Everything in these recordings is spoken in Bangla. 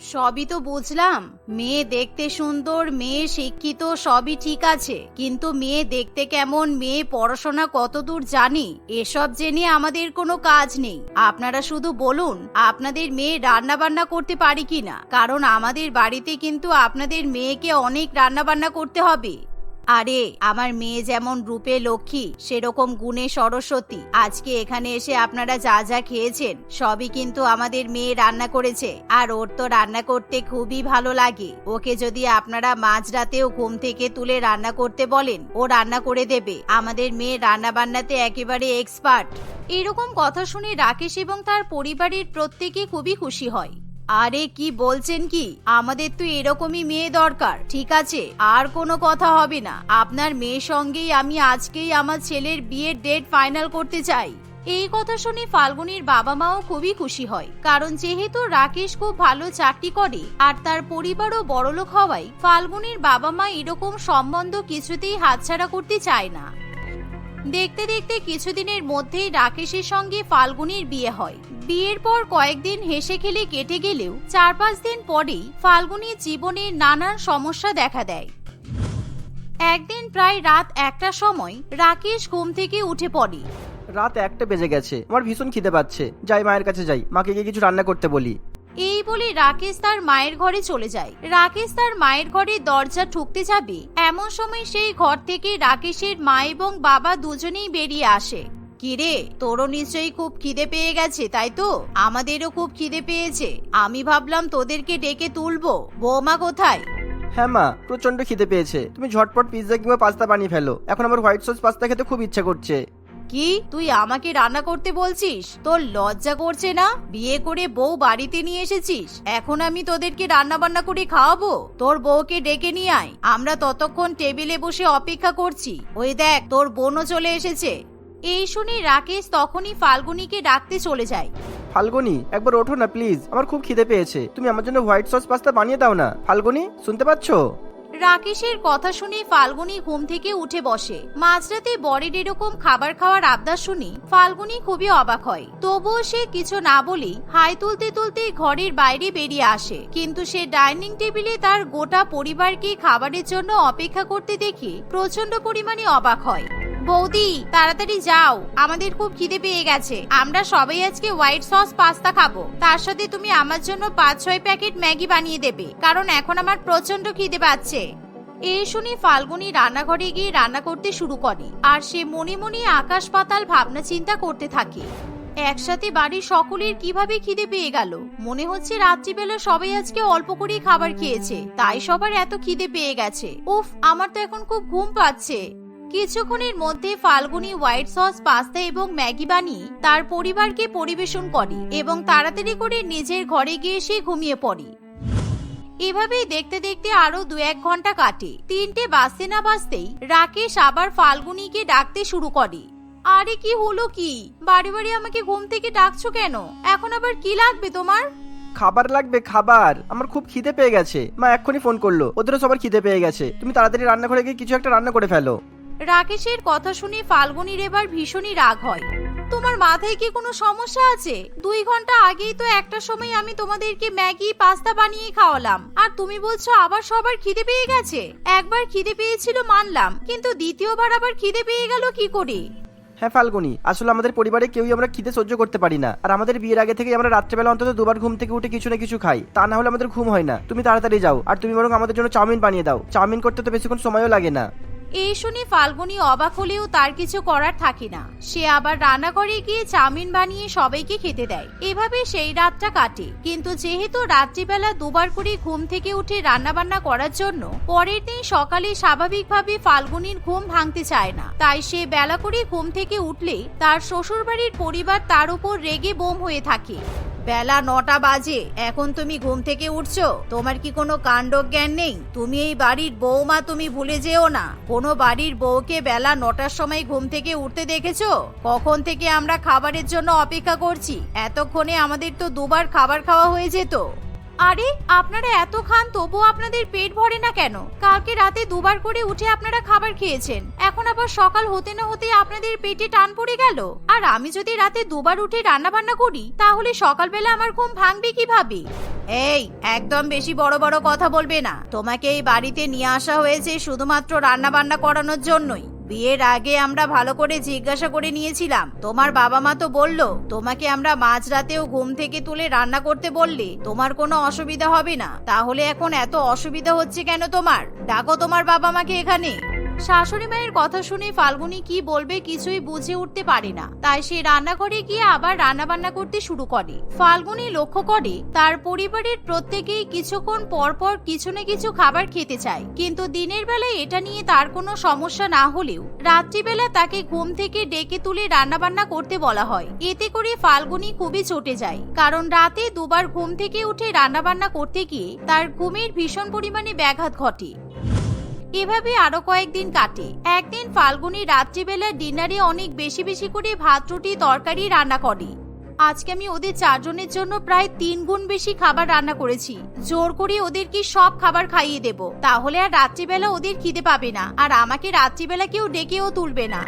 সবই তো বুঝলাম। মেয়ে দেখতে সুন্দর, মেয়ে শিক্ষিত, সবই ঠিক আছে। কিন্তু মেয়ে দেখতে কেমন, মেয়ে পড়াশোনা কতদূর জানি? এসব জেনে আমাদের কোনো কাজ নেই। আপনারা শুধু বলুন, আপনাদের মেয়ে রান্না বান্না করতে পারে কিনা? কারণ আমাদের বাড়িতে কিন্তু আপনাদের মেয়েকে অনেক রান্না বান্না করতে হবে। আরে, আমার মেয়ে যেমন রূপে লক্ষ্মী, সেরকম গুণে সরস্বতী। আজকে এখানে এসে আপনারা যা যা খেয়েছেন, সবই কিন্তু আমাদের মেয়ে রান্না করেছে। আর ওর তো রান্না করতে খুবই ভালো লাগে। ওকে যদি আপনারা মাঝরাতেও ঘুম থেকে তুলে রান্না করতে বলেন, ও রান্না করে দেবে। আমাদের মেয়ে রান্না বান্নাতে একেবারে এক্সপার্ট এরকম কথা শুনে রাকেশ এবং তার পরিবারের প্রত্যেকে খুবই খুশি হয়। আরে কি বলছেন কি? আমাদের তো এরকমই মেয়ে দরকার, ঠিক আছে? আর কোনো কথা হবে না। আপনার মেয়ের সঙ্গেই আমি আজকেই আমার ছেলের বিয়ের ডেট ফাইনাল করতে চাই। এই কথা শুনে ফাল্গুনির বাবা মাও খুবই খুশি হয়, কারণ যেহেতু রাকেশ খুব ভালো চাকরি করে আর তার পরিবারও বড়লোক হওয়ায় ফাল্গুনির বাবা মা এরকম সম্বন্ধ কিছুতেই হাতছাড়া করতে চায় না। দেখতে দেখতে কিছুদিনের মধ্যেই রাকেশের সঙ্গে ফাল্গুনির বিয়ে হয়। বিয়ের পর কয়েকদিন হেসে খেলে কেটে গেলেও চার পাঁচ দিন পরেই ফাল্গুনির জীবনে নানান সমস্যা দেখা দেয়। একদিন প্রায় রাত একটার সময় রাকেশ ঘুম থেকে উঠে পড়ে। রাত একটা বেজে গেছে। আমার ভীষণ খিদে পাচ্ছে। যাই, মায়ের কাছে যাই। মাকে গিয়ে কিছু রান্না করতে বলি। এই বলে রাকেশ তার মায়ের ঘরে চলে যায়। রাকেশ তার মায়ের ঘরে দরজা ঠুকতে যাবে। এমন সময় সেই ঘর থেকে রাকেশের মা এবং বাবা দুজনেই বেরিয়ে আসে। কিরে, তোরও নিশ্চয়ই খুব খিদে পেয়ে গেছে, তাই তো? আমাদেরও খুব খিদে পেয়েছে। আমি ভাবলাম তোদেরকে ডেকে তুলবো। বৌমা কোথায়? হ্যাঁ মা প্রচণ্ড খিদে পেয়েছে। তুমি ঝটপট পিৎজা কিংবা পাস্তা বানিয়ে ফেলো। এখন আমার হোয়াইট সস পাস্তা খেতে খুব ইচ্ছা করছে। কি? তুই আমাকে রান্না করতে বলছিস? তোর লজ্জা করছে না? বিয়ে করে বউ বাড়িতে নিয়ে এসেছিস। এখন আমি তোদেরকে রান্না বান্না করে খাওয়াবো? তোর বউকে ডেকে নিয়ে আয়। আমরা ততক্ষণ টেবিলে বসে অপেক্ষা করছি। ওই দেখ, তোর বোনও চলে এসেছে। এই শুনে রাকেশ তখনই ফাল্গুনিকে ডাকতে চলে যায়। ফাল্গুনি, একবার ওঠো না, প্লিজ। আমার খুব খিদে পেয়েছে। তুমি আমার জন্য হোয়াইট সস পাস্তা বানিয়ে দাও না। ফাল্গুনি, শুনতে পাচ্ছ? রাকেশের কথা শুনে ফাল্গুনি ঘুম থেকে উঠে বসে। মাঝরাতে বরের এরকম খাবার খাওয়ার আবদার শুনি ফাল্গুনি খুবই অবাক হয়। তবুও সে কিছু না বলেই হাই তুলতে তুলতে ঘরের বাইরে বেরিয়ে আসে। কিন্তু সে ডাইনিং টেবিলে তার গোটা পরিবারকে খাবারের জন্য অপেক্ষা করতে দেখে প্রচণ্ড পরিমাণে অবাক হয়। বৌদি, তাড়াতাড়ি যাও। আমাদের খুব খিদে পেয়ে গেছে। আমরা সবাই আজকে হোয়াইট সস পাস্তা খাব। তার সাথে তুমি আমার জন্য পাঁচ, ছয় প্যাকেট ম্যাগি বানিয়ে দেবে, কারণ এখন আমার প্রচণ্ড খিদে পাচ্ছে। এই শুনে ফাল্গুনি রান্নাঘরে গিয়ে রান্না করতে শুরু করে, আর সে মনে মনে আকাশ পাতাল ভাবনা চিন্তা করতে থাকে। একসাথে বাড়ির সকলের কীভাবে খিদে পেয়ে গেল? মনে হচ্ছে রাত্রিবেলা সবাই আজকে অল্প করেই খাবার খেয়েছে, তাই সবার এত খিদে পেয়ে গেছে। উফ, আমার তো এখন খুব ঘুম পাচ্ছে। কিছুক্ষণের মধ্যে ফাল্গুনি হোয়াইট সস, পাস্তা এবং ম্যাগি বানিয়ে তার পরিবারকে পরিবেশন করে এবং তাড়াতাড়ি করে নিজের ঘরে গিয়ে সে ঘুমিয়ে পড়ে। এভাবেই দেখতে দেখতে আরও দু এক ঘণ্টা কাটে। তিনটে বাজতে না বাজতেই রাকেশ আবার ফাল্গুনিকে ডাকতে শুরু করে। আরে কি হলো কি? বাড়ি বাড়ি আমাকে ঘুম থেকে ডাকছো কেন? এখন আবার কি লাগবে তোমার? খাবার লাগবে, খাবার। আমার খুব খিদে পেয়ে গেছে। মা এক্ষুনি ফোন করল। ওদেরও সবার খিদে পেয়ে গেছে। তুমি তাড়াতাড়ি রান্নাঘরে গিয়ে কিছু একটা রান্না করে ফেলো। রাকেশের কথা শুনে ফাল্গুনির এবার ভীষণই রাগ হয়। তোমার মাথায় কি কোনো সমস্যা আছে? দুই ঘণ্টা আগেই তো একটা সময় আমি তোমাদেরকে ম্যাগি, পাস্তা বানিয়ে খাওয়ালাম। আর তুমি বলছো আবার সবার খিদে পেয়ে গেছে? একবার খিদে পেয়েছিল মানলাম, কিন্তু দ্বিতীয়বার আবার খিদে পেয়ে গেল কি করে? হ্যাঁ ফাল্গুনি, আসলে আমাদের পরিবারে কেউই আমরা খিদে সহ্য করতে পারি না। আর আমাদের বিয়ের আগে থেকে আমরা রাত্রেবেলা অন্তত দুবার ঘুম থেকে উঠে কিছু না কিছু খাই। তা না হলে আমাদের ঘুম হয় না। তুমি তাড়াতাড়ি যাও। আর তুমি বরং আমাদের জন্য চাউমিন বানিয়ে দাও। চাউমিন করতে তো বেশিক্ষণ সময়ও লাগে না। এই শুনে ফাল্গুনি অবাক হলেও তার কিছু করার থাকে না। সে আবার রান্নাঘরে গিয়ে চাউমিন বানিয়ে সবাইকে খেতে দেয়। এভাবে সেই রাতটা কাটে। কিন্তু যেহেতু রাত্রিবেলা দুবার করে ঘুম থেকে উঠে রান্নাবান্না করার জন্য, পরের দিন সকালে স্বাভাবিকভাবে ফাল্গুনির ঘুম ভাঙতে চায় না। তাই সে বেলা করে ঘুম থেকে উঠলে তার শ্বশুরবাড়ির পরিবার তার উপর রেগে বোম হয়ে থাকে। বেলা নটা বাজে। এখন তুমি ঘুম থেকে উঠছো? তোমার কি কোনো কাণ্ড জ্ঞান নেই? তুমি এই বাড়ির বৌমা তুমি ভুলে যেও না। কোনো বাড়ির বউকে বেলা নটার সময় ঘুম থেকে উঠতে দেখেছ? কখন থেকে আমরা খাবারের জন্য অপেক্ষা করছি? এতক্ষণে আমাদের তো দুবার খাবার খাওয়া হয়ে যেত। আরে, আপনারা এত খান, তবুও আপনাদের পেট ভরে না কেন? কালকে রাতে দুবার করে উঠে আপনারা খাবার খেয়েছেন। এখন আবার সকাল হতে না হতে আপনাদের পেটে টান পড়ে গেল। আর আমি যদি রাতে দুবার উঠে রান্না বান্না করি, তাহলে সকালবেলা আমার ঘুম ভাঙবে কীভাবে? এই, একদম বেশি বড় বড় কথা বলবে না। তোমাকে এই বাড়িতে নিয়ে আসা হয়েছে শুধুমাত্র রান্না বান্না করানোর জন্যই। বিয়ের আগে আমরা ভালো করে জিজ্ঞাসা করে নিয়েছিলাম। তোমার বাবা মা তো বলল, তোমাকে আমরা মাঝরাতেও ঘুম থেকে তুলে রান্না করতে বললে তোমার কোনো অসুবিধা হবে না। তাহলে এখন এত অসুবিধা হচ্ছে কেন তোমার? ডাকো তোমার বাবা মাকে এখানে। শাশুড়ি মায়ের কথা শুনে ফাল্গুনি কি বলবে কিছুই বুঝে উঠতে পারে না। তাই সে রান্নাঘরে গিয়ে আবার রান্না বান্না করতে শুরু করে। ফাল্গুনি লক্ষ্য করে, তার পরিবারের প্রত্যেকেই কিছুক্ষণ পর পর কিছু না কিছু খাবার খেতে চায়। কিন্তু দিনের বেলায় এটা নিয়ে তার কোনো সমস্যা না হলেও, রাত্রিবেলা তাকে ঘুম থেকে ডেকে তুলে রান্না বান্না করতে বলা হয়। এতে করে ফাল্গুনি খুবই চটে যায়। কারণ রাতে দুবার ঘুম থেকে উঠে রান্না বান্না করতে গিয়ে তার ঘুমের ভীষণ পরিমাণে ব্যাঘাত ঘটে। এভাবে আরও কয়েকদিন কাটে। একদিন ফাল্গুনি রাত্রিবেলা ডিনারে অনেক বেশি বেশি করে ভাত, রুটি, তরকারি রান্না করে। আজকে আমি ওদের চারজনের জন্য প্রায় তিন গুণ বেশি খাবার রান্না করেছি। জোর করে ওদেরকে সব খাবার খাইয়ে দেব? তাহলে আর রাত্রিবেলা ওদের খিদে পাবে না, আর আমাকে রাত্রিবেলা কেউ ডেকেও তুলবে না।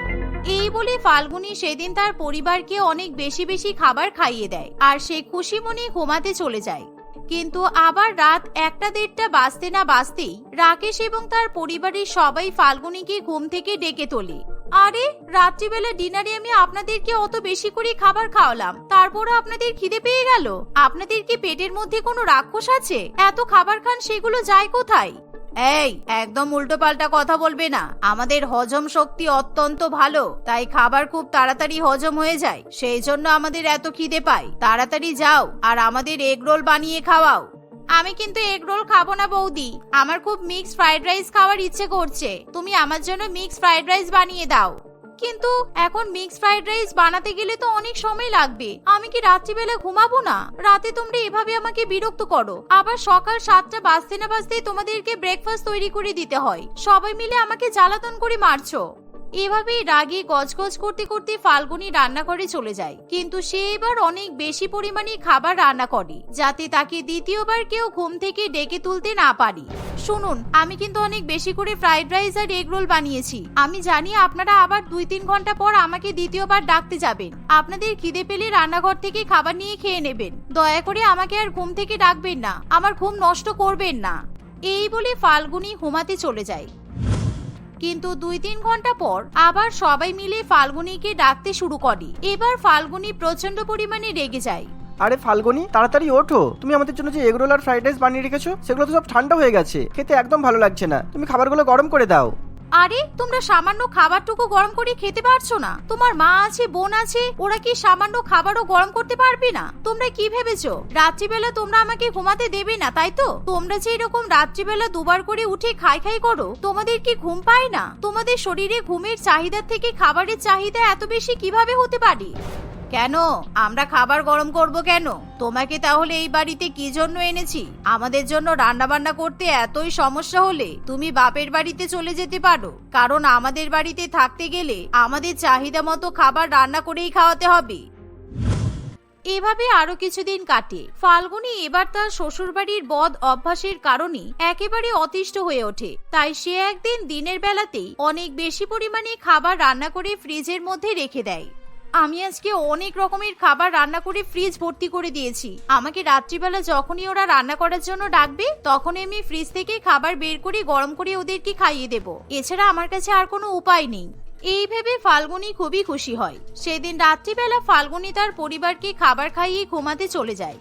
এই বলে ফাল্গুনি সেদিন তার পরিবারকে অনেক বেশি বেশি খাবার খাইয়ে দেয়, আর সে খুশি মনে ঘুমাতে চলে যায়। কিন্তু আবার রাত একটা দেড়টা বাজতে না বাজতেই রাকেশ এবং তার পরিবারের সবাই ফাল্গুনিকে ঘুম থেকে ডেকে তোলে। আরে, রাত্রিবেলা ডিনারে আমি আপনাদেরকে অত বেশি করে খাবার খাওয়ালাম, তারপরও আপনাদের খিদে পেয়ে গেল? আপনাদের কি পেটের মধ্যে কোনো রাক্ষস আছে? এত খাবার খান, সেগুলো যায় কোথায়? এই, একদম উল্টো পাল্টা কথা বলবে না। আমাদের হজম শক্তি অত্যন্ত ভালো, তাই খাবার খুব তাড়াতাড়ি হজম হয়ে যায়। সেই জন্য আমাদের এত খিদে পায়। তাড়াতাড়ি যাও, আর আমাদের এগ রোল বানিয়ে খাওয়াও। আমি কিন্তু এগ রোল খাব না বৌদি। আমার খুব মিক্সড ফ্রাইড রাইস খাওয়ার ইচ্ছে করছে। তুমি আমার জন্য মিক্সড ফ্রাইড রাইস বানিয়ে দাও। কিন্তু এখন মিক্স ফ্রাইড রাইস বানাতে গেলে তো অনেক সময় লাগবে। আমি কি রাত্রিবেলা ঘুমাবো না? রাতে তোমরা এভাবে আমাকে বিরক্ত করো। আবার সকাল সাতটা বাজতে না বাজতেই তোমাদেরকে ব্রেকফাস্ট তৈরি করে দিতে হয়। সবাই মিলে আমাকে জ্বালাতন করে মারছো। এভাবেই রাগে গজগজ করতে করতে ফাল্গুনি রান্নাঘরে চলে যায়। কিন্তু সে এবার অনেক বেশি পরিমাণে খাবার রান্না করে, যাতে তাকে দ্বিতীয়বার কেউ ঘুম থেকে ডেকে তুলতে না পারি। শুনুন, আমি কিন্তু অনেক বেশি করে ফ্রাইড রাইস আর এগ রোল বানিয়েছি। আমি জানি আপনারা আবার দুই তিন ঘণ্টা পর আমাকে দ্বিতীয়বার ডাকতে যাবেন। আপনাদের খিদে পেলে রান্নাঘর থেকে খাবার নিয়ে খেয়ে নেবেন। দয়া করে আমাকে আর ঘুম থেকে ডাকবেন না। আমার ঘুম নষ্ট করবেন না। এই বলে ফাল্গুনি ঘুমাতে চলে যায়। কিন্তু দুই তিন ঘণ্টা পর আবার সবাই মিলে ফাল্গুনিকে ডাকতে শুরু করে। এবার ফাল্গুনি প্রচণ্ড পরিমাণে রেগে যায়। আরে ফাল্গুনি, তাড়াতাড়ি ওঠো। তুমি আমাদের জন্য যে এগরোল আর ফ্রাইড রাইস বানিয়ে রেখেছো, সেগুলো তো সব ঠান্ডা হয়ে গেছে। খেতে একদম ভালো লাগছে না। তুমি খাবারগুলো গরম করে দাও। আরে, তোমরা সামান্য খাবারটুকু গরম করে খেতে পারছ না। তোমার মা আছে, বোন আছে, ওরা কি সামান্য খাবারও গরম করতে পারবে না? তোমরা কি ভেবেছো? রাত্রিবেলা তোমরা আমাকে ঘুমাতে দেবে না, তাই তো? তোমরা যে এরকম রাত্রিবেলা দুবার করে উঠে খাই খাই করো, তোমাদের কি ঘুম পায় না? তোমাদের শরীরে ঘুমের চাহিদা থেকে খাবারের চাহিদা এত বেশি কীভাবে হতে পারে? কেন? আমরা খাবার গরম করব কেন? তোমাকে তাহলে এই বাড়িতে কি জন্য এনেছি? আমাদের জন্য রান্না বান্না করতে এতই সমস্যা হলে তুমি বাপের বাড়িতে চলে যেতে পারো। কারণ আমাদের বাড়িতে থাকতে গেলে আমাদের চাহিদা মতো খাবার রান্না করেই খাওয়াতে হবে। এভাবে আরও কিছুদিন কাটে। ফাল্গুনি এবার তার শ্বশুরবাড়ির বদ অভ্যাসের কারণে একেবারে অতিষ্ঠ হয়ে ওঠে। তাই সে একদিন দিনের বেলাতেই অনেক বেশি পরিমাণে খাবার রান্না করে ফ্রিজের মধ্যে রেখে দেয়। আমি আজকে অনেক রকমের খাবার রান্না করে ফ্রিজ ভর্তি করে দিয়েছি। আমাকে রাত্রিবেলা যখনই ওরা রান্না করার জন্য ডাকবে, তখনই আমি ফ্রিজ থেকে খাবার বের করে গরম করে ওদেরকে খাইয়ে দেব। এছাড়া আমার কাছে আর কোনো উপায় নেই। এই ভেবে ফাল্গুনি খুবই খুশি হয়। সেদিন রাত্রিবেলা ফাল্গুনি তার পরিবারকে খাবার খাইয়ে ঘুমাতে চলে যায়।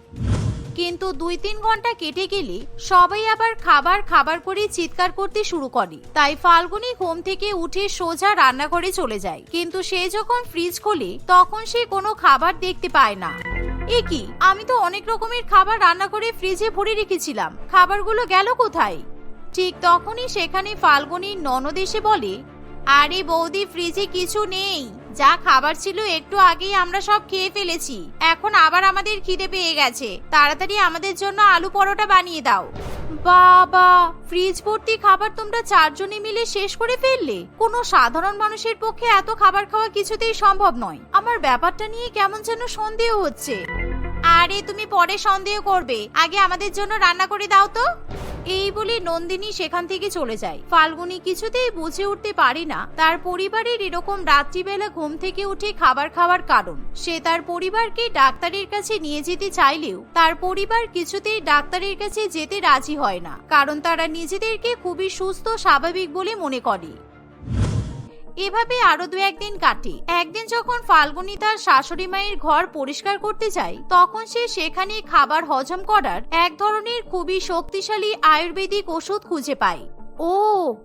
কিন্তু দুই তিন ঘণ্টা কেটে গেলে সবাই আবার খাবার খাবার করে চিৎকার করতে শুরু করে। তাই ফাল্গুনি ঘুম থেকে উঠে সোজা রান্নাঘরে চলে যায়। কিন্তু সে যখন ফ্রিজ খোলে, তখন সে কোনো খাবার দেখতে পায় না। এ আমি তো অনেক রকমের খাবার রান্না করে ফ্রিজে ভরে রেখেছিলাম। খাবারগুলো গেল কোথায়? ঠিক তখনই সেখানে ফাল্গুনির ননদ এসে বলে, আরে বৌদি ফ্রিজে কিছু নেই। যা খাবার ছিল একটু আগেই আমরা সব খেয়ে ফেলেছি। এখন আবার আমাদের খিদে পেয়ে গেছে। তাড়াতাড়ি আমাদের জন্য আলু পরোটা বানিয়ে দাও। বাবা ফ্রিজ ভর্তি খাবার তোমরা চারজনে মিলে শেষ করে ফেললে? কোনো সাধারণ মানুষের পক্ষে এত খাবার খাওয়া কিছুতেই সম্ভব নয়। আমার ব্যাপারটা নিয়ে কেমন যেন সন্দেহ হচ্ছে। আরে, তুমি পরে সন্দেহ করবে। আগে আমাদের জন্য রান্না করে দাও তো। এই বলে নন্দিনী সেখান থেকে চলে যায়। ফাল্গুনি কিছুতেই বুঝে উঠতে পারে না তার পরিবারের এরকম রাত্রিবেলা ঘুম থেকে উঠে খাবার খাওয়ার কারণ। সে তার পরিবারকে ডাক্তারের কাছে নিয়ে যেতে চাইলেও তার পরিবার কিছুতেই ডাক্তারের কাছে যেতে রাজি হয় না। কারণ তারা নিজেদেরকে খুবই সুস্থ, স্বাভাবিক বলে মনে করে। এভাবে আরও দু একদিন কাটে। একদিন যখন ফাল্গুনি তার শাশুড়ি মায়ের ঘর পরিষ্কার করতে যায়, তখন সে সেখানে খাবার হজম করার এক ধরনের খুবই শক্তিশালী আয়ুর্বেদিক ওষুধ খুঁজে পায়। ও,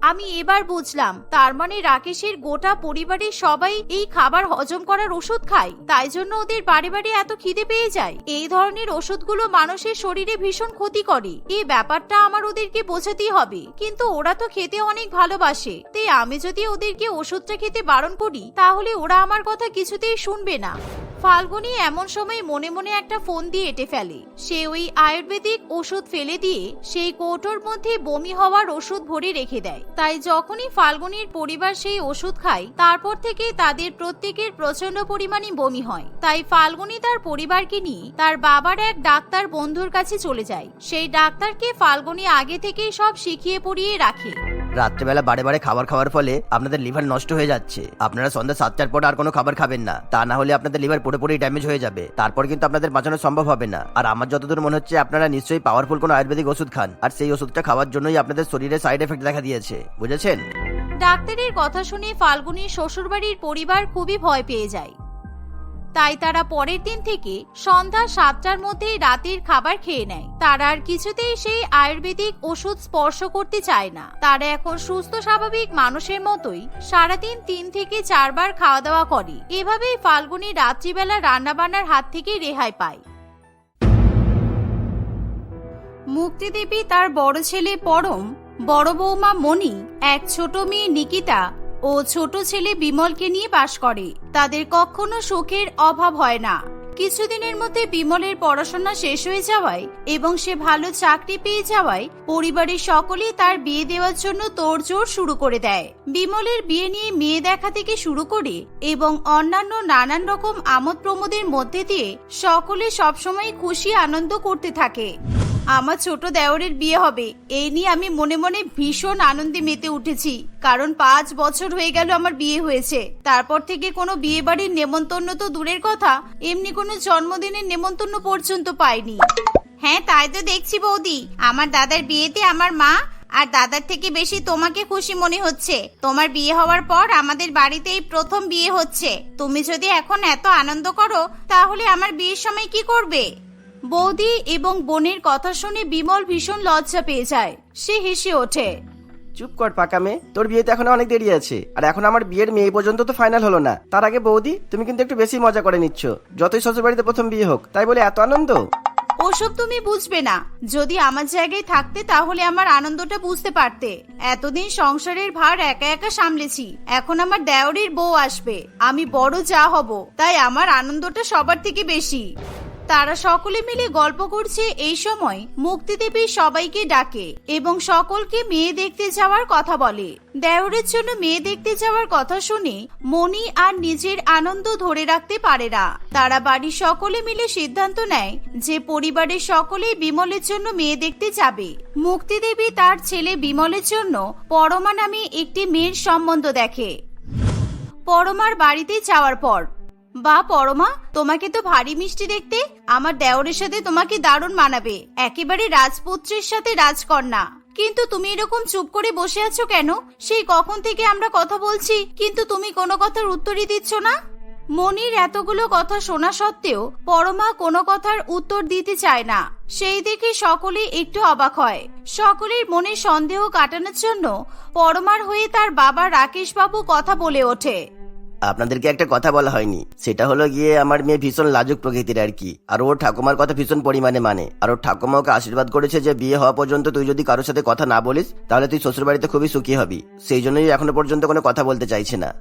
আমি এবার বুঝলাম। তার মানে রাকেশের গোটা পরিবারের সবাই এই খাবার হজম করার ওষুধ খায়। তাই জন্য ওদের বাড়ি বাড়ি এত খিদে পেয়ে যায়। এই ধরনের ওষুধগুলো মানুষের শরীরে ভীষণ ক্ষতি করে। এই ব্যাপারটা আমার ওদেরকে বোঝাতেই হবে। কিন্তু ওরা তো খেতে অনেক ভালোবাসে। তাই আমি যদি ওদেরকে ওষুধটা খেতে বারণ করি, তাহলে ওরা আমার কথা কিছুতেই শুনবে না। ফাল্গুনি এমন সময় মনে মনে একটা ফোন দিয়ে এঁটে ফেলে। সে ওই আয়ুর্বেদিক ওষুধ ফেলে দিয়ে সেই কৌটোর মধ্যে বমি হওয়ার ওষুধ ভরে রেখে দেয়। তাই যখনই ফাল্গুনির পরিবার সেই ওষুধ খায়, তারপর থেকে তাদের প্রত্যেকের প্রচণ্ড পরিমাণে বমি হয়। তাই ফাল্গুনি তার পরিবারকে নিয়ে তার বাবার এক ডাক্তার বন্ধুর কাছে চলে যায়। সেই ডাক্তারকে ফাল্গুনি আগে থেকেই সব শিখিয়ে পড়িয়ে রাখে। রাত্রেবেলা বারে বারে খাবার খাওয়ার ফলে আপনাদের লিভার নষ্ট হয়ে যাচ্ছে। আপনারা সন্ধ্যা সাতটার পর আর কোনো খাবার খাবেন না। তা না হলে আপনাদের লিভার পুরোপুরি ড্যামেজ হয়ে যাবে। তারপর কিন্তু আপনাদের বাঁচানো সম্ভব হবে না। আর আমার যতদূর মনে হচ্ছে, আপনারা নিশ্চয়ই পাওয়ারফুল কোনো আয়ুর্বেদিক ওষুধ খান। আর সেই ওষুধটা খাওয়ার জন্যই আপনাদের শরীরে সাইড এফেক্ট দেখা দিয়েছে। বুঝেছেন? ডাক্তারের কথা শুনে ফাল্গুনির শ্বশুরবাড়ির পরিবার খুবই ভয় পেয়ে যায়। তাই তারা পরের দিন থেকে সন্ধ্যা সাতটার মধ্যে রাতের খাবার খেয়ে নেয়। তারা আর কিছুতেই সেই আয়ুর্বেদিক ওষুধ স্পর্শ করতে চায় না। তারা এখন সুস্থ, স্বাভাবিক মানুষের মতোই সারাদিন তিন থেকে চারবার খাওয়া দাওয়া করে। এভাবেই ফাল্গুনি রাত্রিবেলা রান্নাবান্নার হাত থেকে রেহাই পায়। মুক্তিদেবী তার বড় ছেলে পরম, বড় বৌমা মণি, এক ছোট মেয়ে নিকিতা ও ছোট ছেলে বিমলকে নিয়ে বাস করে। তাদের কখনো সুখের অভাব হয় না। কিছুদিনের মধ্যে বিমলের পড়াশোনা শেষ হয়ে যাওয়ায় এবং সে ভালো চাকরি পেয়ে যাওয়ায় পরিবারের সকলেই তার বিয়ে দেওয়ার জন্য তোড়জোড় শুরু করে দেয়। বিমলের বিয়ে নিয়ে মেয়ে দেখা থেকে শুরু করে এবং অন্যান্য নানান রকম আমোদ প্রমোদের মধ্যে দিয়ে সকলে সবসময় খুশি, আনন্দ করতে থাকে। আমার ছোট দেওরের বিয়ে হবে। এই নিয়ে আমি মনে মনে ভীষণ আনন্দে মেতে উঠেছি, কারণ পাঁচ বছর হয়ে গেল আমার বিয়ে হয়েছে। তারপর থেকে কোনো বিয়ে বাড়ির নেমন্তন্ন তো দূরের কথা, এমনি কোনো জন্মদিনের নেমন্তন্ন পর্যন্ত পাইনি। হ্যাঁ তাই তো দেখছি বৌদি। আমার দাদার বিয়েতে আমার মা, আর দাদার থেকে বেশি তোমাকে খুশি মনে হচ্ছে। তোমার বিয়ে হওয়ার পর আমাদের বাড়িতেই প্রথম বিয়ে হচ্ছে। তুমি যদি এখন এত আনন্দ করো, তাহলে আমার বিয়ের সময় কি করবে? বৌদি এবং বোনের কথা শুনে বিমল ভীষণ লজ্জা পেয়ে যায়। সে হেসে ওঠে। চুপ কর পাকা মেয়ে তোর বিয়েতে এখনও অনেক দেরি আছে। আর এখন আমার বিয়ের মেয়ে পর্যন্ত তো ফাইনাল হলো না। তার আগে বৌদি তুমি কিন্তু একটু বেশি মজা করে নিচ্ছ। যতই শ্বশুর বাড়িতে প্রথম বিয়ে হোক তাই বলে এত আনন্দ? ওসব তুমি বুঝবে না। যদি আমার জায়গায় থাকতে তাহলে আমার আনন্দটা বুঝতে পারতে। এতদিন সংসারের ভার একা একা সামলেছি। এখন আমার দেওরের বউ আসবে। আমি বড় যা হব তাই আমার আনন্দটা সবার থেকে বেশি। তারা সকলে মিলে গল্প করছে এই সময় মুক্তিদেবী সবাইকে ডাকে এবং সকলকে মেয়ে দেখতে যাওয়ার কথা বলে। দেওরের জন্য মেয়ে দেখতে যাওয়ার কথা শুনে মণি আর নিজের আনন্দ ধরে রাখতে পারে না। তারা বাড়ির সকলে মিলে সিদ্ধান্ত নেয় যে পরিবারের সকলেই বিমলের জন্য মেয়ে দেখতে যাবে। মুক্তিদেবী তার ছেলে বিমলের জন্য পরমা নামে একটি মেয়ের সম্বন্ধ দেখে। পরমার বাড়িতে যাওয়ার পর বা পরমা, তোমাকে তো ভারী মিষ্টি দেখতে আমার দেওরের সাথে তোমাকে দারুণ মানাবে। একেবারে রাজপুত্রের সাথে রাজকন্যা। কিন্তু তুমি এরকম চুপ করে বসে আছো কেন? সেই কখন থেকে আমরা কথা বলছি, কিন্তু তুমি কোনো কথার উত্তরই দিচ্ছ না? মনির এতগুলো কথা শোনা সত্ত্বেও পরমা কোনো কথার উত্তর দিতে চায় না। সেই দেখে সকলে একটু অবাক হয়। সকলের মনে সন্দেহ কাটানোর জন্য পরমার হয়ে তার বাবা রাকেশবাবু কথা বলে ওঠে। আপনাদেরকে একটা কথা বলা হয়নি। সেটা হলো গিয়ে আমার মেয়ে ভীষণ লাজুক প্রকৃতির আর কি। আর ওর ঠাকুমার কথা ভীষণ পরিমাণে মানে। আর ওর ঠাকুমা ওকে আশীর্বাদ করেছে যে বিয়ে হওয়া পর্যন্ত তুই যদি কারোর সাথে কথা না বলিস, তাহলে তুই শ্বশুর বাড়িতে খুবই সুখী হবি। সেই জন্যই এখনও পর্যন্ত কোনো কথা বলতে চাইছে না।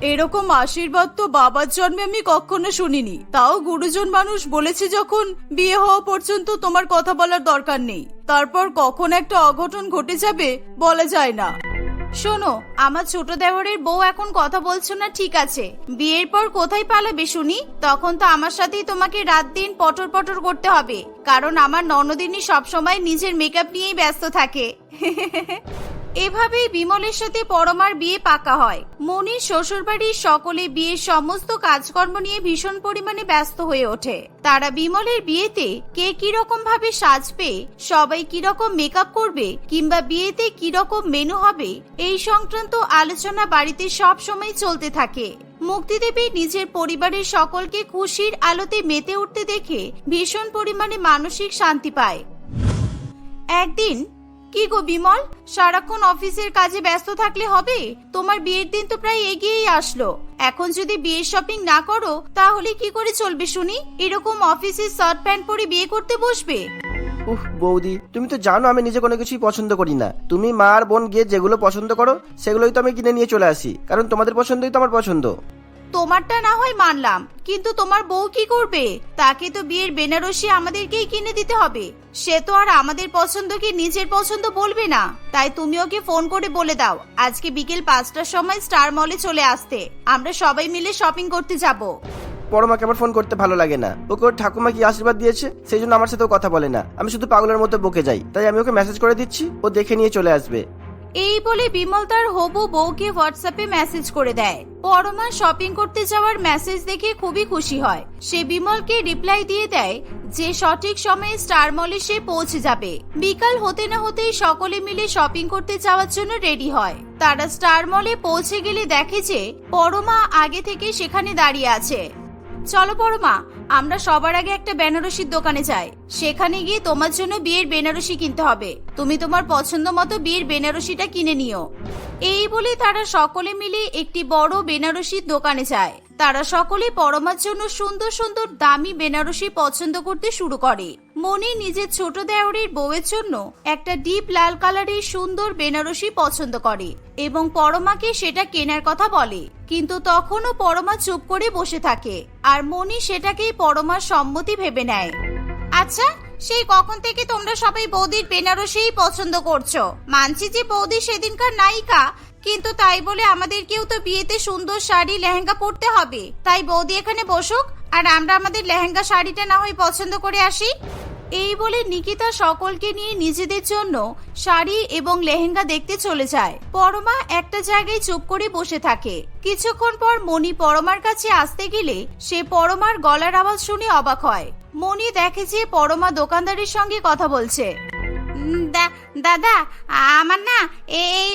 এরকম আশীর্বাদ তো বাবার জন্মে আমি কখনো শুনিনি। তাও গুরুজন মানুষ বলেছে যখন বিয়ে হওয়া পর্যন্ত তোমার কথা বলার দরকার নেই। তারপর কখন একটা অঘটন ঘটে যাবে বলা যায় না। শোনো, আমার ছোট দেওরের বউ এখন কথা বলছো না, ঠিক আছে। বিয়ের পর কোথায় পালাবে শুনি? তখন তো আমার সাথেই তোমাকে রাত দিন পটর পটর করতে হবে। কারণ আমার ননদিনী সবসময় নিজের মেকআপ নিয়েই ব্যস্ত থাকে। এভাবেই বিমলের সাথে পরমার বিয়ে পাকা হয়। মনির শ্বশুরবাড়ির সকলে বিয়ের সমস্ত কাজকর্ম নিয়ে ভীষণ পরিমাণে ব্যস্ত হয়ে ওঠে। তারা বিমলের বিয়েতে কে কীরকম ভাবে সাজবে, সবাই কীরকম মেকআপ করবে, কিংবা বিয়েতে কীরকম মেনু হবে, এই সংক্রান্ত আলোচনা বাড়িতে সব সময় চলতে থাকে। মুক্তিদেবী নিজের পরিবারের সকলকে খুশির আলোতে মেতে উঠতে দেখে ভীষণ পরিমাণে মানসিক শান্তি পায়। একদিন কি গো বিমল? সারাক্ষণ অফিসের কাজে ব্যস্ত থাকলে হবে? তোমার বিয়ের দিন তো প্রায় এগিয়েই আসলো। এখন যদি বিয়ের শপিং না করো, তাহলে কি করে চলবে শুনি? এরকম অফিসে শার্ট প্যান্ট পরে বিয়ে করতে বসবে? উহ বৌদি, তুমি তো জানো আমি নিজে কোনো কিছুই পছন্দ করি না। তুমি মা আর বোন গিয়ে যেগুলো পছন্দ করো, সেগুলোই তো আমি কিনে নিয়ে চলে আসি, কারণ তোমাদের পছন্দই তো আমার পছন্দ। তোমারটা না হয় মানলাম, কিন্তু তোমার বউ কি করবে? তাকে তো বিয়ের বেনারসি আমাদেরকেই কিনে দিতে হবে। সে তো আর আমাদের পছন্দ কি নিজের পছন্দ বলবে না। তাই তুমি ওকে ফোন করে বলে দাও, আজকে বিকেল পাঁচটার সময় স্টার মলে চলে আসতে। আমরা সবাই মিলে শপিং করতে যাব। পরমাকে আমার ফোন করতে ভালো লাগে না। ওকে ওর ঠাকুমা কি আশীর্বাদ দিয়েছে? সেই জন্য আমার সাথে কথা বলে না। আমি শুধু পাগলের মতো বকে যাই। তাই আমি ওকে মেসেজ করে দিচ্ছি। ও দেখে নিয়ে চলে আসবে। এই বলে বিমল তার হবু বউকে হোয়াটসঅ্যাপে মেসেজ করে দেয়। পরমা শপিং করতে যাওয়ার মেসেজ দেখে খুবই খুশি হয়। সে বিমলকে রিপ্লাই দিয়ে দেয় যে সঠিক সময়ে স্টার মলে সে পৌঁছে যাবে। বিকাল হতে না হতেই সকলে মিলে শপিং করতে যাওয়ার জন্য রেডি হয়। তারা স্টার মলে পৌঁছে গেলে দেখে যে পরমা আগে থেকে সেখানে দাঁড়িয়ে আছে। চলো বড় মা, আমরা সবার আগে একটা বেনারসির দোকানে যাই। সেখানে গিয়ে তোমার জন্য বিয়ের বেনারসি কিনতে হবে। তুমি তোমার পছন্দ মতো বিয়ের বেনারসিটা কিনে নিও। এই বলে তারা সকলে মিলে একটি বড় বেনারসির দোকানে যায়। তারা সকলে পরমার জন্য সুন্দর সুন্দর দামি বেনারসি পছন্দ করতে শুরু করে। মনি নিজের ছোট দেওরের বউয়ের জন্য একটা ডিপ লাল কালারের সুন্দর বেনারসি পছন্দ করে এবং পরমাকে সেটা কেনার কথা বলে। কিন্তু তখনও পরমা চুপ করে বসে থাকে আর মনি সেটাকেই পরমার সম্মতি ভেবে নেয়। আচ্ছা সেই কখন থেকে তোমরা সবাই বৌদির বেনারসিই পছন্দ করছ? মানছি যে বৌদি সেদিনকার নায়িকা কিন্তু তাই বলে আমাদেরকেও তো বিয়েতে সুন্দর শাড়ি, লেহেঙ্গা পরতে হবে। তাই বৌদি এখানে বসুক, আর আমরা আমাদের লেহেঙ্গা শাড়িটা না হয় পছন্দ করে আসি। এই বলে নিকিতা সকলকে নিয়ে নিজেদের জন্য শাড়ি এবং লেহেঙ্গা দেখতে চলে যায়। পরমা একটা জায়গায় চুপ করে বসে থাকে। কিছুক্ষণ পর মণি পরমার কাছে আসতে গেলে সে পরমার গলার আওয়াজ শুনে অবাক হয়। মণি দেখে যে পরমা দোকানদারের সঙ্গে কথা বলছে। দাদা, আমার না এই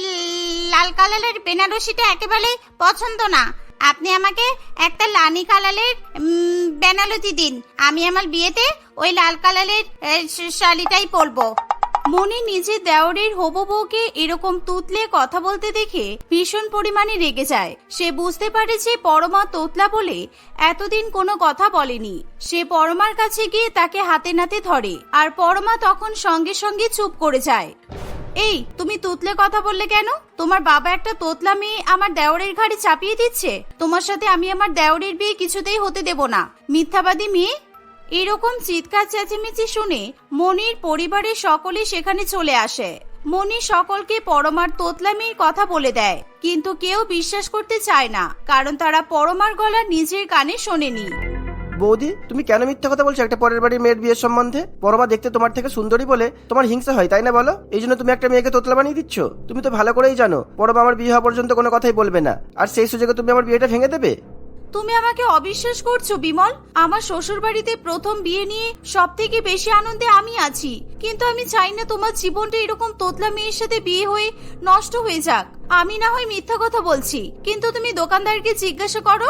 লাল কালারের বেনারসিটা একেবারে পছন্দ না। আপনি আমাকে একটা লানি কালারের বেনারসি দিন। আমি আমার বিয়েতে ওই লাল কালারের শাড়িটাই পরবো। মনি নিজে দেওরের হবু বউকে এরকম তুতলে কথা বলতে দেখে ভীষণ পরিমাণে রেগে যায়। সে বুঝতে পারে যে পরমা তোতলা বলে এতদিন কোনো কথা বলেনি। সে পরমার কাছে গিয়ে তাকে হাতে নাতে ধরে আর পরমা তখন সঙ্গে সঙ্গে চুপ করে যায়। এই, তুমি তুতলে কথা বললে কেন? তোমার বাবা একটা তোতলা মেয়ে আমার দেওরের ঘাড়ে চাপিয়ে দিচ্ছে। তোমার সাথে আমি আমার দেওরের বিয়ে কিছুতেই হতে দেব না। মিথ্যাবাদী মেয়ে এরকম চিৎকার চেঁচেমেচি শুনে মনির পরিবারের সকলে সেখানে চলে আসে। মনি সকলকে পরমার তোতলামির কথা বলে দেয়, কিন্তু কেউ বিশ্বাস করতে চায় না, কারণ তারা পরমার গলা নিজের কানে শোনেনি। বৌদি, তুমি কেন মিথ্যা কথা বলছো একটা পরের বাড়ির মেয়ের বিয়ের সম্বন্ধে? পরমা দেখতে তোমার থেকে সুন্দরী বলে তোমার হিংসা হয়, তাই না বলো? এই জন্য তুমি একটা মেয়েকে তোতলা বানিয়ে দিচ্ছ? তুমি তো ভালো করেই জানো, পরমা আমার বিয়ে হওয়া পর্যন্ত কোনো কথাই বলবে না। আর সেই সুযোগে তুমি আমার বিয়েটা ভেঙে দেবে? তুমি আমাকে অবিশ্বাস করছ, বিমল। আমার শ্বশুর বাড়িতে প্রথম বিয়ে নিয়ে সব থেকে বেশি আনন্দে আমি আছি। কিন্তু আমি চাই না তোমার জীবনটা এরকম তোতলা মেয়ের সাথে বিয়ে হয়ে নষ্ট হয়ে যাক। আমি না হয় মিথ্যা কথা বলছি, কিন্তু তুমি দোকানদারকে জিজ্ঞাসা করো।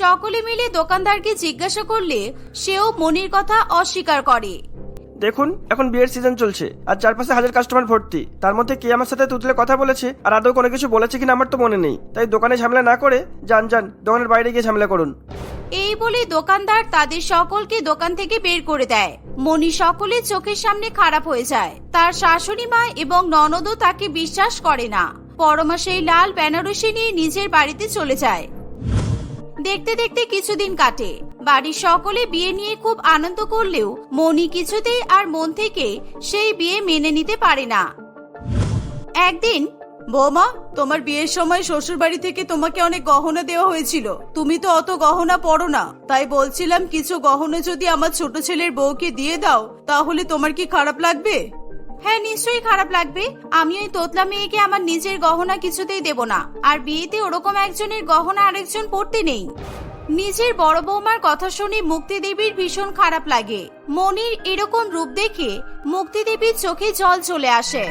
সকলে মিলে দোকানদারকে জিজ্ঞাসা করলে সেও মনির কথা অস্বীকার করে। দেখুন, এখন বিয়ের সিজন চলছে, আর চারপাশে হাজার কাস্টমার ভর্তি। তার মধ্যে কে আমার সাথে তুতলে কথা বলেছে, আর আদৌ কোনো কিছু বলেছে কিনা আমার তো মনে নেই। তাই দোকানে ঝামেলা না করে যান যান, দোকানের বাইরে গিয়ে ঝামেলা করুন। এই বলে দোকানদার তাদের সকলকে দোকান থেকে বের করে দেয়। মনি সকলের চোখের সামনে খারাপ হয়ে যায়। তার শাশুড়ি মা এবং ননদও তাকে বিশ্বাস করে না। পরমা সেই লাল বেনারসি নিয়ে নিজের বাড়িতে চলে যায়। দেখতে দেখতে কিছুদিন কাটে। বাড়ির সকলে বিয়ে নিয়ে খুব আনন্দ করলেও মনি কিছুতেই আর মন থেকে সেই বিয়ে মেনে নিতে পারে না। একদিন, বৌমা, তোমার বিয়ের সময় শ্বশুর বাড়ি থেকে তোমাকে অনেক গহনা দেওয়া হয়েছিল। তুমি তো অত গহনা পড়ো না। তাই বলছিলাম, কিছু গহনা যদি আমার ছোট ছেলের বউকে দিয়ে দাও, তাহলে তোমার কি খারাপ লাগবে? হ্যাঁ নিশ্চয়ই খারাপ লাগবে। আমি ওই তোতলা মেয়েকে আমার নিজের গহনা কিছুতেই দেব না। আর বিয়েতে ওরকম একজনের গহনা আরেকজন পড়তে নেই। নিজের বড় বৌমার কথা শুনে মুক্তি দেবীর ভীষণ খারাপ লাগে। মনির এরকম রূপ দেখে মুক্তি দেবীর চোখে জল চলে আসে।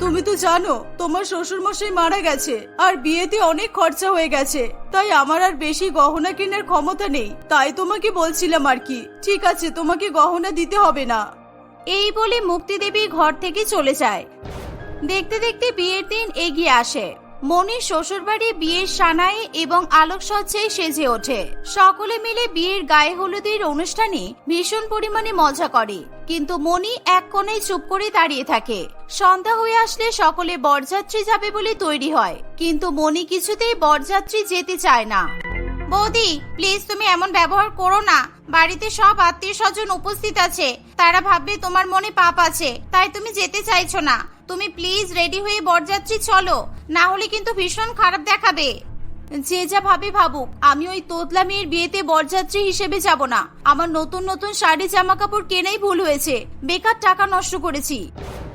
তুমি তো জানো তোমার শ্বশুর মশাই মারা গেছে আর বিয়েতে অনেক খরচা হয়ে গেছে। তাই আমার আর বেশি গহনা কেনার ক্ষমতা নেই। তাই তোমাকে বলছিলাম আর কি ঠিক আছে তোমাকে গহনা দিতে হবে না। এই বলে মুক্তি দেবী ঘর থেকে চলে যায়। দেখতে দেখতে বিয়ের দিন এগিয়ে আসে। মনির শ্বশুরবাড়ি, বিয়ের সানায় এবং আলোকসজ্জায় সেজে ওঠে। সকলে মিলে বিয়ের গায়ে হলুদের অনুষ্ঠানে ভীষণ পরিমাণে মজা করে। কিন্তু মনি এক কোণে চুপ করে দাঁড়িয়ে থাকে। সন্ধ্যা হয়ে আসলে সকলে বরযাত্রী যাবে বলে তৈরি হয়। কিন্তু মনি কিছুতেই বরযাত্রী যেতে চায় না। বৌদি, প্লিজ তুমি এমন ব্যবহার করো না। বাড়িতে সব আত্মীয় স্বজন উপস্থিত আছে। তারা ভাববে তোমার মনে পাপ আছে। তাই তুমি যেতে চাইছো না। তুমি প্লিজ রেডি হয়ে বরযাত্রী চলো। না হলে কিন্তু ভীষণ খারাপ দেখাবে। যে যা ভাবে ভাবুক, আমি ওই তোতলা মেয়ের বিয়েতে বরযাত্রী হিসেবে যাব না। আমার নতুন নতুন শাড়ি জামা কাপড় কেনাই ভুল হয়েছে। বেকার টাকা নষ্ট করেছি।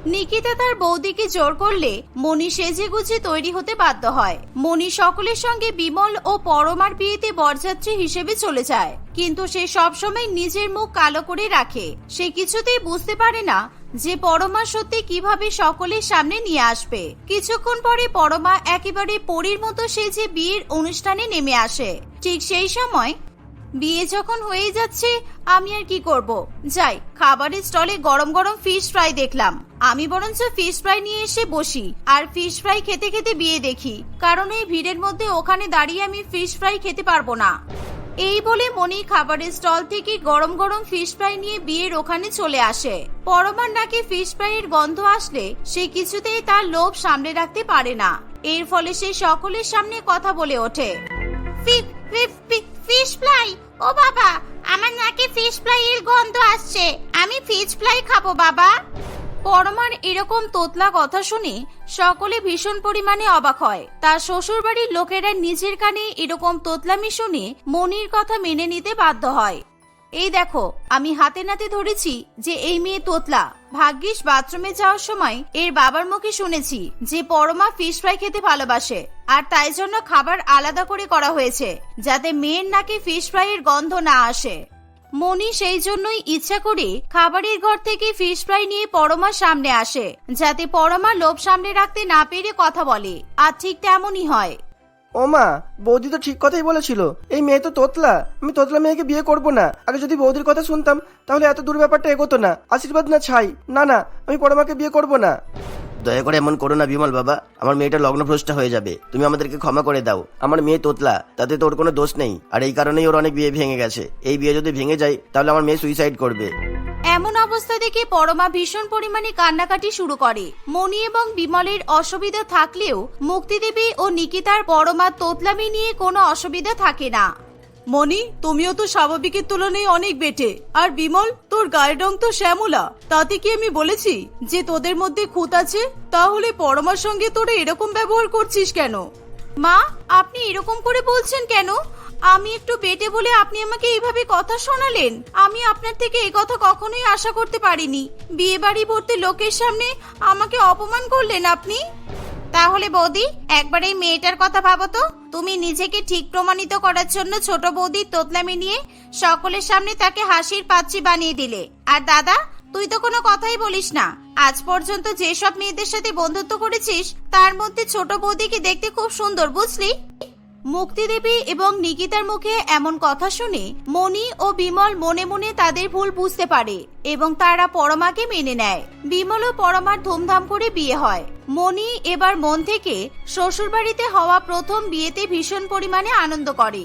নিকিতা তার বৌদিকে জোর করলে মনি সেজে গুজে তৈরি হতে বাধ্য হয়। মনি সকলের সঙ্গে বিমল ও পরমার বিয়েতে বরযাত্রী হিসেবে চলে যায়। কিন্তু সে সবসময় নিজের মুখ কালো করে রাখে। সে কিছুতেই বুঝতে পারে না যে পরমা সত্যি কীভাবে সকলের সামনে নিয়ে আসবে। কিছুক্ষণ পরে পরমা একেবারে পরীর মতো সেজে বিয়ের অনুষ্ঠানে নেমে আসে। ঠিক সেই সময় বিয়ে যখন হয়ে যাচ্ছে, আমি আর কি করব? যাই, খাবারের স্টলে গরম গরম ফিশ ফ্রাই দেখলাম। আমি বরঞ্চ ফিশ ফ্রাই নিয়ে এসে বসি আর ফিশ ফ্রাই খেতে খেতে বিয়ে দেখি। কারণ এই ভিড়ের মধ্যে ওখানে দাঁড়িয়ে আমি ফিশ ফ্রাই খেতে পারব না। এই বলে মনি খাবারের স্টল থেকে গরম গরম ফিশ ফ্রাই নিয়ে বিয়ের ওখানে চলে আসে। পরমার নাকি ফিশ ফ্রাইয়ের গন্ধ আসলে সে কিছুতেই তার লোভ সামনে রাখতে পারে না। এর ফলে সে সকলের সামনে কথা বলে ওঠে। ফিশ ফ্রাই ও বাবা আমার নাকে ফিশ ফ্লাই এর গন্ধ আসছে। আমি ফিশ ফ্রাই খাব বাবা। পরমার এরকম তোতলা কথা শুনে সকলে ভীষণ পরিমাণে অবাক হয়। তার শ্বশুর বাড়ির লোকেরা নিজের কানে এরকম তোতলামি শুনে মনির কথা মেনে নিতে বাধ্য হয়। এই দেখো, আমি হাতে নাতে ধরেছি যে এই মেয়ে তোতলা। ভাগ্যিস বাথরুমে যাওয়ার সময় এর বাবার মুখে শুনেছি যে পরমা ফিশ ফ্রাই খেতে ভালোবাসে। আর তাই জন্য খাবার আলাদা করে করা হয়েছে, যাতে মেয়ের নাকে ফিশ ফ্রাইয়ের গন্ধ না আসে। মনি সেই জন্যই ইচ্ছা করে খাবারের ঘর থেকে ফিশ ফ্রাই নিয়ে পরমার সামনে আসে, যাতে পরমা লোভ সামনে রাখতে না পেরে কথা বলে, আর ঠিক তেমনই হয়। ওমা, বৌদি তো ঠিক কথাই বলেছিল। এই মেয়ে তো তোতলা, আমি তোতলা মেয়েকে বিয়ে করব না। আগে যদি বৌদির কথা শুনতাম, তাহলে এত দূর ব্যাপারটা এগোতো না। আশীর্বাদ না ছাই। না না, আমি পরমাকে বিয়ে করব না। দয়া করে এমন করো না বিমল বাবা, আমার মেয়েটা লগ্নভ্রষ্ট হয়ে যাবে। তুমি আমাদেরকে ক্ষমা করে দাও। আমার মেয়ে তোতলা, তাতে তোর কোনো দোষ নেই। আর এই কারণেই ওর অনেক বিয়ে ভেঙে গেছে। এই বিয়ে যদি ভেঙে যায়, তাহলে আমার মেয়ে সুইসাইড করবে। এমন অবস্থা দেখে পরমা ভীষণ পরিমাণে কান্নাকাটি শুরু করে। মণি এবং বিমলের অসুবিধা থাকলেও মুক্তিদেবী ও নিকিতার পরমা তোতলামি নিয়ে কোনো অসুবিধা থাকে না। মনি তুমিও তো স্বাভাবিকের তুলনায় অনেক বেটে। আর বিমল, তোর গায়ের রং তো শ্যামলা। তাতে কি আমি বলেছি যে তোদের মধ্যে খুঁত আছে? তাহলে পরমার সঙ্গে তোরা এরকম ব্যবহার করছিস কেন? মা, আপনি এরকম করে বলছেন কেন? আমি একটু বেটে বলে আপনি আমাকে এইভাবে কথা শোনালেন। আমি আপনার থেকে এই কথা কখনোই আশা করতে পারিনি। বিয়ে বাড়ি ভর্তি লোকের সামনে আমাকে অপমান করলেন আপনি? তাহলে বৌদি, একবার এই মেয়েটার কথা ভাবো তো। তুমি নিজেকে ঠিক প্রমাণিত করার জন্য ছোট বৌদির তোতলামি নিয়ে সকলের সামনে তাকে হাসির পাত্রী বানিয়ে দিলে। আর দাদা, তুই তো কোনো কথাই বলিস না। আজ পর্যন্ত যেসব মেয়েদের সাথে বন্ধুত্ব করেছিস, তার মধ্যে ছোট বৌদিকে দেখতে খুব সুন্দর, বুঝলি? মুক্তিদেবী এবং নিকিতার মুখে এমন কথা শুনে মণি ও বিমল মনে মনে তাদের ভুল বুঝতে পারে এবং তারা পরমাকে মেনে নেয়। বিমল ও পরমার ধুমধাম করে বিয়ে হয়। মণি এবার মন থেকে শ্বশুরবাড়িতে হওয়া প্রথম বিয়েতে ভীষণ পরিমাণে আনন্দ করে।